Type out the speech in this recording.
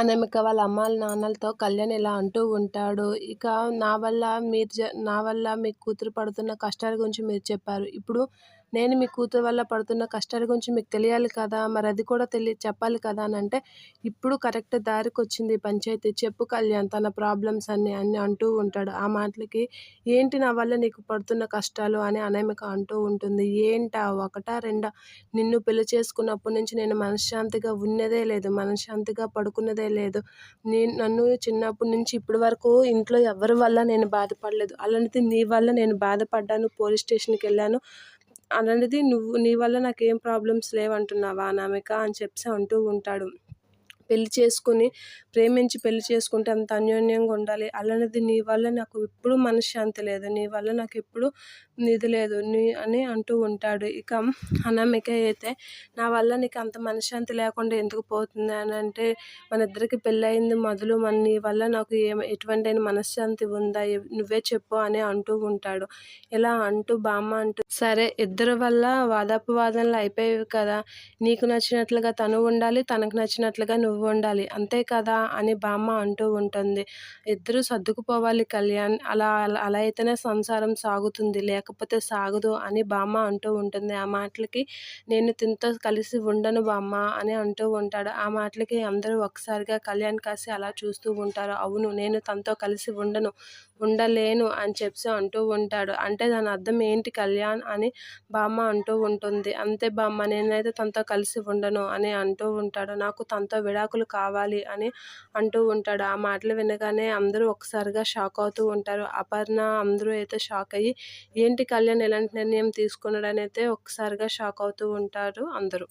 అనామిక వాళ్ళ అమ్మాల నాన్నలతో కళ్యాణ్ ఇలా అంటూ ఉంటాడు. ఇక నా వల్ల మీరు జ నా వల్ల మీ కూతురు పడుతున్న కష్టాల గురించి మీరు చెప్పారు. ఇప్పుడు నేను మీ కూతురు వల్ల పడుతున్న కష్టాల గురించి మీకు తెలియాలి కదా? మరి అది కూడా తెలియ చెప్పాలి కదా? అని అంటే ఇప్పుడు కరెక్ట్ దారికి వచ్చింది పంచాయతీ. చెప్పు కళ్యాణ్ తన ప్రాబ్లమ్స్ అన్నీ అన్నీ అంటూ ఉంటాడు. ఆ మాటలకి ఏంటి నా వల్ల నీకు పడుతున్న కష్టాలు? అని అనామిక అంటూ ఉంటుంది. ఏంటా? ఒకటా? రెండా? నిన్ను పెళ్ళి చేసుకున్నప్పటి నుంచి నేను మనశ్శాంతిగా ఉన్నదే లేదు. మనశ్శాంతిగా పడుకున్నదే లేదు. నేను నన్ను చిన్నప్పటి నుంచి ఇప్పటి వరకు ఇంట్లో ఎవరి వల్ల నేను బాధపడలేదు? అలాంటిది నీ వల్ల నేను బాధపడ్డాను. పోలీస్ స్టేషన్కి వెళ్ళాను. అలాంటిది నువ్వు నీ వల్ల నాకు ఏం ప్రాబ్లమ్స్ లేవంటున్నావా అనామిక అని చెప్పి అంటూ ఉంటాడు. పెళ్ళి చేసుకుని ప్రేమించి పెళ్ళి చేసుకుంటే అంత అన్యోన్యంగా ఉండాలి. అలాంటిది నీ వల్ల నాకు ఎప్పుడు మనశ్శాంతి లేదు. నీ వల్ల నాకు ఎప్పుడు ఇది లేదు నీ అని అంటూ ఉంటాడు. ఇక అనామిక అయితే నా వల్ల నీకు అంత మనశ్శాంతి లేకుండా ఎందుకు పోతుంది అని అంటే మన ఇద్దరికి పెళ్ళయింది మొదలు మన నీ వల్ల నాకు ఏ ఎటువంటి మనశ్శాంతి ఉందా? నువ్వే చెప్పు అని అంటూ ఉంటాడు. ఇలా అంటూ బామ్మ అంటూ సరే ఇద్దరి వల్ల వాదోపవాదనలు అయిపోయేవి కదా. నీకు నచ్చినట్లుగా తను ఉండాలి తనకు నచ్చినట్లుగా నువ్వు ఉండాలి అంతే కదా అని బామ్మ అంటూ ఉంటుంది. ఇద్దరు సర్దుకుపోవాలి కళ్యాణ్. అలా అలా అయితేనే సంసారం సాగుతుంది. లేకపోతే సాగదు అని బామ్మ అంటూ ఉంటుంది. ఆ మాటలకి నేను తినతో కలిసి ఉండను బామ్మ అని అంటూ ఉంటాడు. ఆ మాటలకి అందరూ ఒకసారిగా కళ్యాణ్ కాసి అలా చూస్తూ ఉంటారు. అవును నేను తనతో కలిసి ఉండను ఉండలేను అని చెప్పి అంటూ ఉంటాడు. అంటే దాని అర్థం ఏంటి కళ్యాణ్ అని బామ్మ అంటూ ఉంటుంది. అంతే బామ్మ నేనైతే తనతో కలిసి ఉండను అని అంటూ ఉంటాడు. నాకు తనతో విడా ఆకులు కావాలి అని అంటూ ఉంటాడు. ఆ మాటలు వినగానే అందరూ ఒకసారిగా షాక్ అవుతూ ఉంటారు. అపర్ణ అందరూ అయితే షాక్ అయ్యి ఏంటి కళ్యాణ్ ఎలాంటి నిర్ణయం తీసుకున్నాడని అయితే ఒకసారిగా షాక్ అవుతూ ఉంటారు అందరూ.